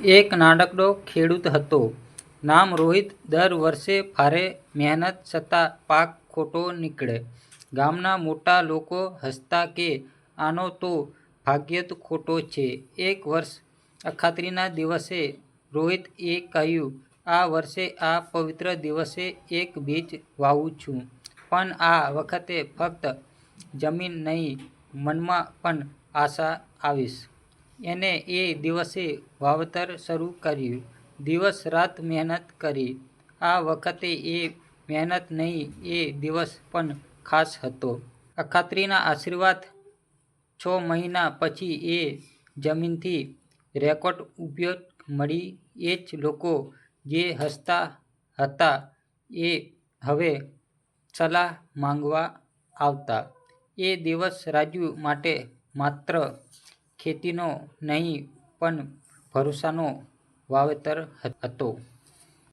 એક નાનકડો ખેડૂત હતો. નામ રોહિત. દર વર્ષે ભારે મહેનત છતાં પાક ખોટો નીકળે. ગામના મોટા લોકો હસતા કે આનો તો ભાગ્ય જ ખોટો છે. એક વર્ષ અખાત્રીના દિવસે રોહિત એ કહ્યું, "આ વર્ષે આ પવિત્ર દિવસે એક બીજ વાવું છું, પણ આ વખતે ફક્ત જમીન નહીં મનમાં પણ આશા લાવીશ." એણે એ દિવસે વાવતર શરૂ કર્યું. દિવસ-રાત મહેનત કરી. આ વખતે એ મહેનત નહીં, એ દિવસ પણ ખાસ હતો. અખાત્રીના આશીર્વાદ. છ મહિના પછી એ જમીનથી રેકોર્ડ ઉપયોગ મળી. એ જ લોકો જે હસતા હતા એ હવે સલાહ માંગવા આવતા. એ દિવસ રાજુ માટે માત્ર ખેતીનો નહીં પણ ભરોસાનો વાવેતર હતો.